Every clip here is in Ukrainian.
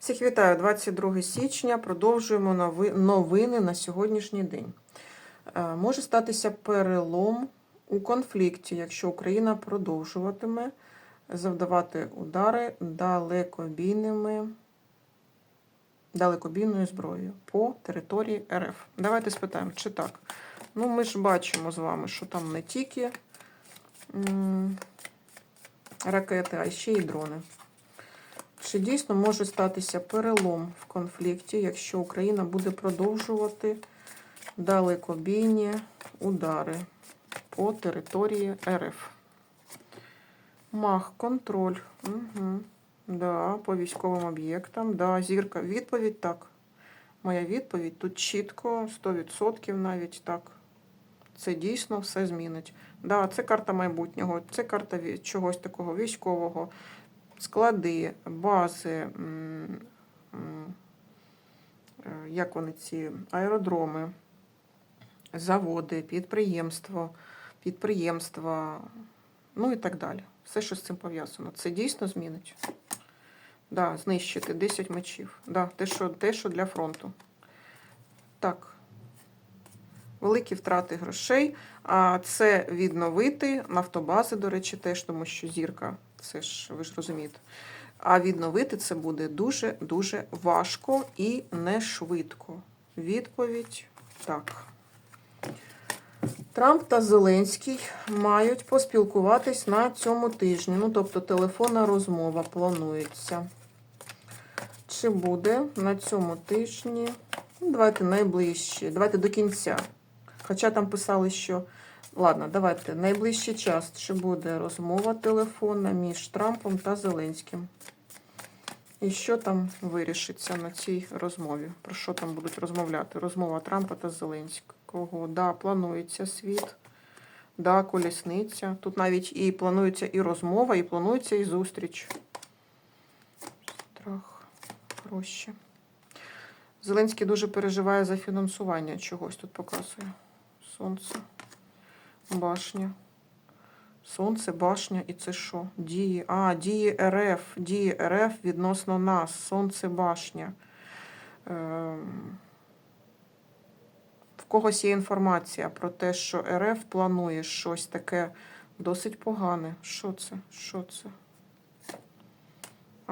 Всіх вітаю, 22 січня. Продовжуємо новини на сьогоднішній день. Е, Може статися перелом у конфлікті, якщо Україна продовжуватиме завдавати удари далекобійними, далекобійною зброєю по території РФ. Давайте спитаємо, чи так. Ну, ми ж бачимо з вами, що там не тільки ракети, а ще й дрони. Чи дійсно може статися перелом в конфлікті, якщо Україна буде продовжувати далекобійні удари по території РФ? Мах, контроль. Угу. Да, по військовим об'єктам. Да, зірка. Відповідь так. Моя відповідь тут чітко, 100% навіть так. Це дійсно все змінить. Да, це карта майбутнього, це карта чогось такого військового склади, бази, е, як вони ці аеродроми, заводи, підприємство, підприємства, ну і так далі. Все, що з цим пов'язано. Це дійсно змінить. Да, знищити 10 мечів. Да, те, що, те, що для фронту. Так. Великі втрати грошей. А це відновити нафтобази, до речі, теж, тому що зірка, це ж ви ж розумієте. А відновити це буде дуже-дуже важко і не швидко. Відповідь так. Трамп та Зеленський мають поспілкуватись на цьому тижні. Ну, тобто телефонна розмова планується. Чи буде на цьому тижні? Ну, давайте найближче. Давайте до кінця. Хоча там писали, що. Ладно, давайте найближчий час. Чи буде розмова телефонна між Трампом та Зеленським? І що там вирішиться на цій розмові? Про що там будуть розмовляти? Розмова Трампа та Зеленського. Да, планується світ. Да, колісниця. Тут навіть і планується і розмова, і планується і зустріч. Страх, гроші. Зеленський дуже переживає за фінансування чогось тут показує. Сонце, башня. Сонце, башня і це що? Дії. А, дії РФ. Дії РФ відносно нас. Сонце, башня. Ем... В когось є інформація про те, що РФ планує щось таке досить погане. Що це? Що це?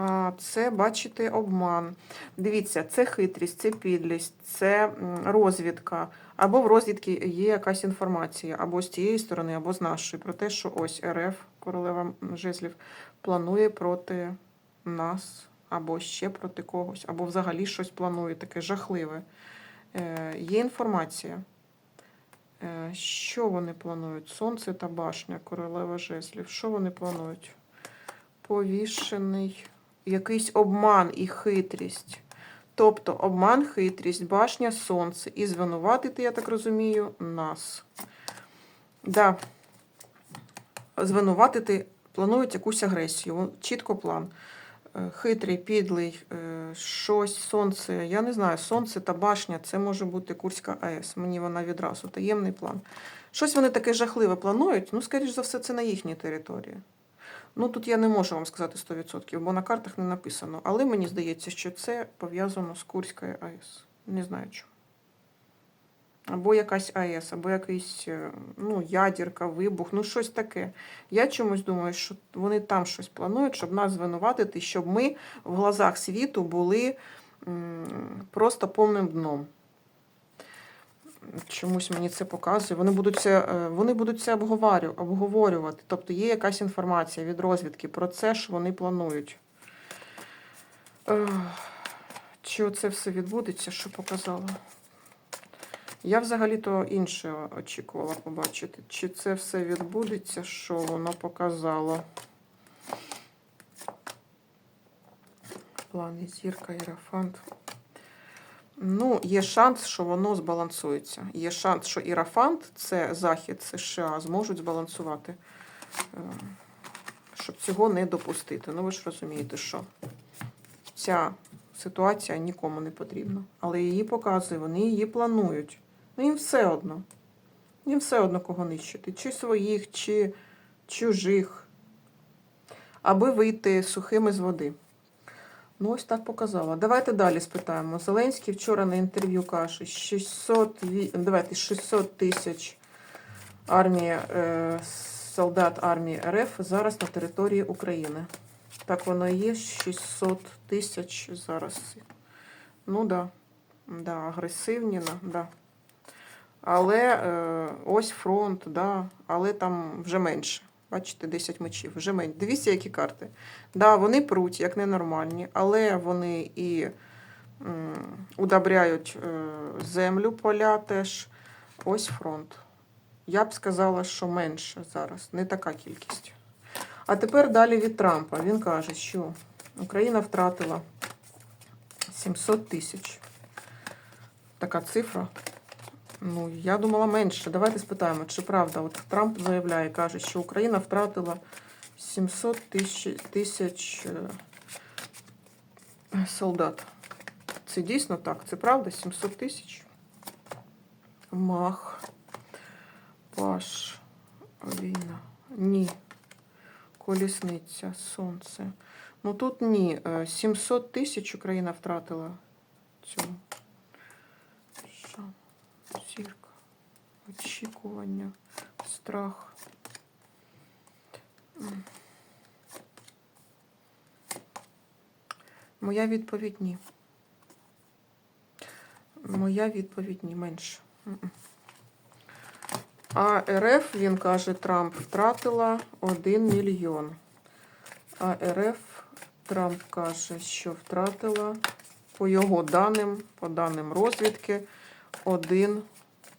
А, Це, бачите, обман. Дивіться, це хитрість, це підлість, це розвідка. Або в розвідці є якась інформація, або з тієї сторони, або з нашої, про те, що ось РФ, королева Жезлів, планує проти нас, або ще проти когось, або взагалі щось планує таке жахливе. Е, Є інформація. Е, Що вони планують? Сонце та башня, королева Жезлів. Що вони планують? Повішений, якийсь обман і хитрість. Тобто обман, хитрість, башня, сонце. І звинуватити, я так розумію, нас. Да. Звинуватити планують якусь агресію. Чітко план. Е, Хитрий, підлий, е, щось, сонце. Я не знаю, сонце та башня це може бути Курська АЕС. Мені вона відразу таємний план. Щось вони таке жахливе планують, ну, скоріш за все, це на їхній території. Ну, тут я не можу вам сказати 100%, бо на картах не написано. Але мені здається, що це пов'язано з Курською АЕС. Не знаю чому. Або якась АЕС, або якийсь е, ну, ядерка, вибух, ну щось таке. Я чомусь думаю, що вони там щось планують, щоб нас звинуватити, щоб ми в глазах світу були просто повним дном. Чомусь мені це показує. Вони будуть це, е, вони будуть це обговорю- обговорювати. Тобто є якась інформація від розвідки про це, що вони планують. Чи це все відбудеться, що показало? Я взагалі-то інше очікувала побачити. Чи це все відбудеться, що воно показало? В плані зірка, ірафант. Ну, є шанс, що воно збалансується. Є шанс, що ірафант, це Захід США, зможуть збалансувати, е, щоб цього не допустити. Ну, ви ж розумієте, що ця ситуація нікому не потрібна. Але її показує, вони її планують. Ну, їм все одно. Їм все одно кого нищити. Чи своїх, чи чужих. Аби вийти сухими з води. Ну, ось так показала. Давайте далі спитаємо. Зеленський вчора на інтерв'ю каже, 600, давайте 600 тисяч армії, е, солдат армії РФ зараз на території України. Так воно і є, 600 тисяч зараз. Ну да, да, агресивні, да. Але е, ось фронт, да, але там вже менше. Бачите, 10 мечів, вже менше. Дивіться, які карти. Да, вони пруть, як ненормальні, але вони і удобряють е, землю, поля теж. Ось фронт. Я б сказала, що менше зараз, не така кількість. А тепер далі від Трампа. Він каже, що Україна втратила 700 тисяч. Така цифра. Ну, я думала менше. Давайте спитаємо, чи правда. От Трамп заявляє, каже, що Україна втратила 700 тисяч, тисяч е, солдат. Це дійсно так? Це правда? 700 тисяч? Мах. Паш. Війна. Ні. Колісниця, сонце. Ну тут ні. Е, 700 тисяч Україна втратила цього. Що? Зірка. Очікування. Страх. Моя відповідь ні. Моя відповідь ні менше. А РФ, він каже, Трамп втратила 1 мільйон. А РФ Трамп каже, що втратила, по його даним, по даним розвідки, 1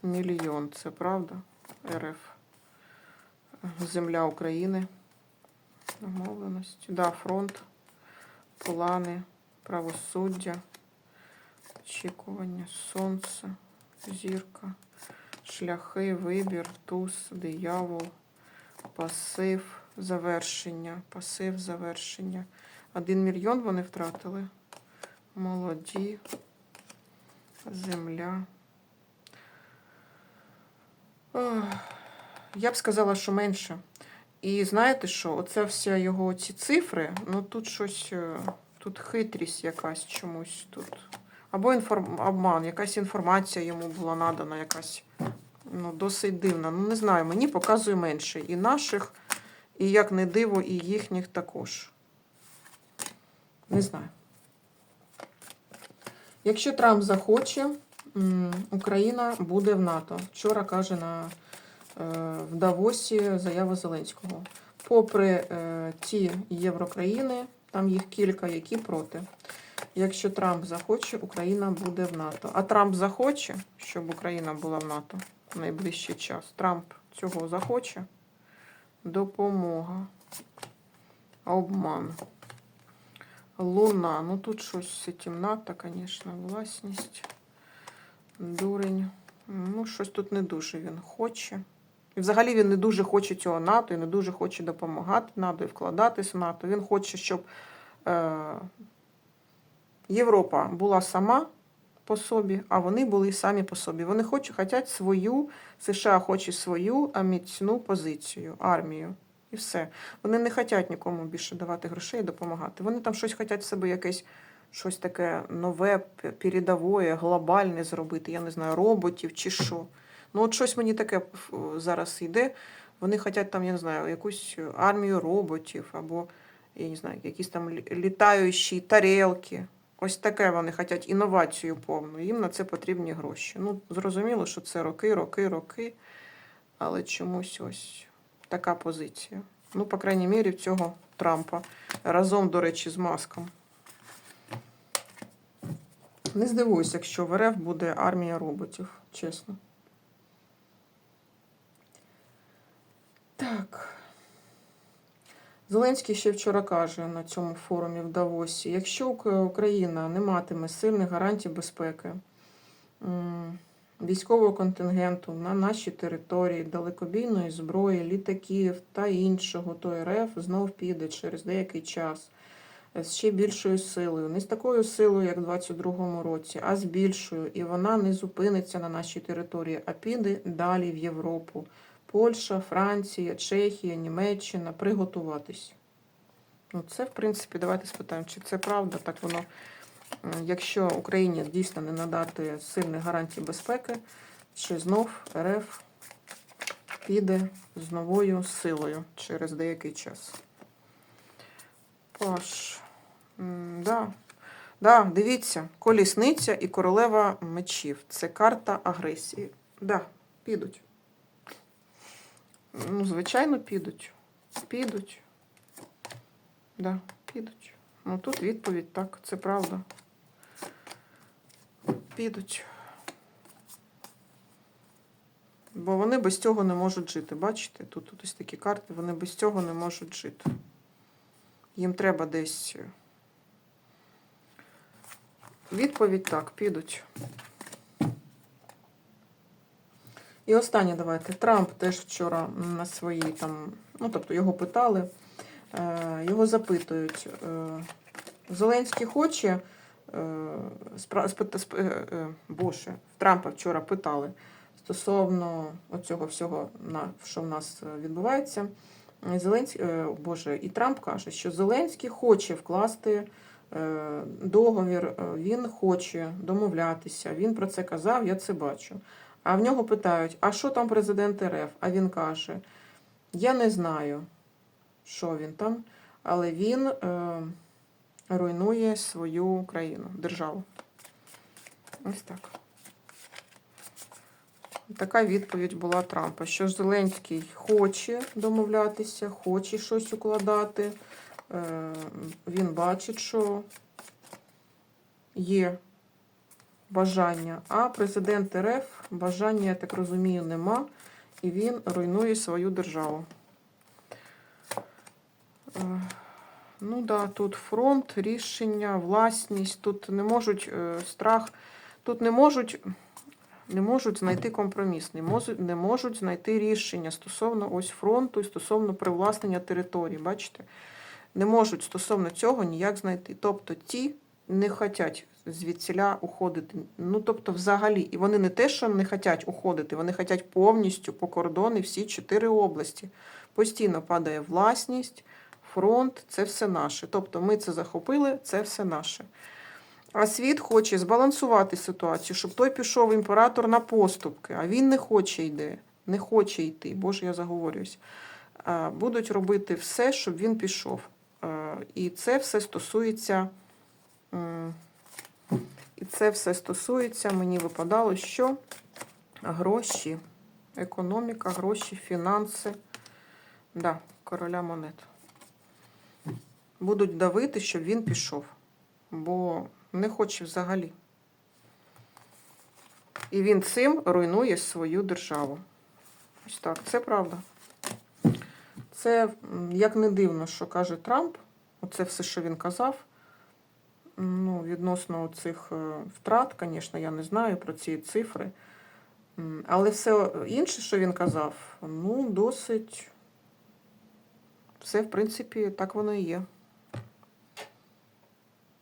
мільйон. Це правда? РФ. Земля України. Домовленості. Да, фронт, плани, правосуддя, очікування, сонце, зірка, шляхи, вибір, туз, диявол, пасив, завершення, пасив, завершення. Один мільйон вони втратили. Молоді, земля. Я б сказала, що менше. І знаєте що? Оце вся його ці цифри, ну тут щось, е, тут хитрість якась чомусь тут. Або інформ... обман, якась інформація йому була надана, якась ну, досить дивна. Ну, не знаю, мені показує менше. І наших, і як не диво, і їхніх також. Не знаю. Якщо Трамп захоче, Україна буде в НАТО. Вчора каже на е, в Давосі заява Зеленського. Попри е, ті єврокраїни, там їх кілька, які проти. Якщо Трамп захоче, Україна буде в НАТО. А Трамп захоче, щоб Україна була в НАТО в найближчий час. Трамп цього захоче. Допомога. Обман. Луна. Ну тут щось це кімната, звісно, власність. Дурень. Ну, щось тут не дуже він хоче. І взагалі він не дуже хоче цього НАТО і не дуже хоче допомагати НАТО і вкладатись в НАТО. Він хоче, щоб е, Європа була сама по собі, а вони були самі по собі. Вони хочуть, хочуть свою, США хоче свою міцну позицію, армію. І все. Вони не хочуть нікому більше давати грошей і допомагати. Вони там щось хочуть в себе якесь щось таке нове, передове, глобальне зробити. Я не знаю, роботів чи що. Ну, от щось мені таке зараз йде. Вони хочуть там, я не знаю, якусь армію роботів або, я не знаю, якісь там літаючі тарелки. Ось таке вони хочуть інновацію повну. Їм на це потрібні гроші. Ну, зрозуміло, що це роки, роки, роки. Але чомусь ось така позиція. Ну, по крайній мірі, в цього Трампа. Разом, до речі, з маском. Не здивуюся, якщо в РФ буде армія роботів, чесно. Так. Зеленський ще вчора каже на цьому форумі в Давосі: якщо Україна не матиме сильних гарантій безпеки, військового контингенту на нашій території, далекобійної зброї, літаків та іншого, то РФ знов піде через деякий час з ще більшою силою. Не з такою силою, як у 22-му році, а з більшою. І вона не зупиниться на нашій території, а піде далі в Європу. Польща, Франція, Чехія, Німеччина приготуватись. Ну, це, в принципі, давайте спитаємо, чи це правда, так воно. Якщо Україні дійсно не надати сильних гарантій безпеки, що знов РФ піде з новою силою через деякий час. Паш. М, Да. Да, дивіться, колісниця і королева мечів. Це карта агресії. Да, підуть. Ну, звичайно, підуть. Підуть. Да, підуть. Ну тут відповідь так, це правда. Підуть. Бо вони без цього не можуть жити. Бачите? Тут, тут ось такі карти, вони без цього не можуть жити. Їм треба десь. Відповідь так, підуть. І останнє давайте. Трамп теж вчора на своїй там, ну тобто його питали, е, його запитують. е, Зеленський хоче. е, Боже, Трампа вчора питали стосовно оцього всього, що в нас відбувається. Зеленський, Боже, і Трамп каже, що Зеленський хоче вкласти договір, е, він хоче домовлятися. Він про це казав, я це бачу. А в нього питають: а що там президент РФ? А він каже: Я не знаю, що він там, але він е, руйнує свою країну, державу. Ось так. Така відповідь була Трампа, що Зеленський хоче домовлятися, хоче щось укладати. Е, Він бачить, що є бажання, а президент РФ бажання, я так розумію, нема, і він руйнує свою державу. Е, Ну да, тут фронт, рішення, власність, тут не можуть е, страх, тут не можуть, не можуть знайти компроміс, не можуть, не можуть знайти рішення стосовно ось фронту і стосовно привласнення території. Бачите? Не можуть стосовно цього ніяк знайти. Тобто ті не хочуть звідсіля уходити. Ну, тобто, взагалі, і вони не те, що не хочуть уходити, вони хочуть повністю по кордони всі чотири області. Постійно падає власність, фронт це все наше. Тобто ми це захопили, це все наше. А світ хоче збалансувати ситуацію, щоб той пішов імператор на поступки, а він не хоче йде, не хоче йти. Боже, я заговорююсь. Будуть робити все, щоб він пішов. А, І це все стосується. І це все стосується, мені випадало, що гроші, економіка, гроші, фінанси. Да, короля монет. Будуть давити, щоб він пішов. Бо не хоче взагалі. І він цим руйнує свою державу. Ось так, це правда. Це як не дивно, що каже Трамп, оце все, що він казав. Ну, відносно цих е, втрат, звісно, я не знаю про ці цифри. Але все інше, що він казав, ну, досить. Все, в принципі, так воно і є.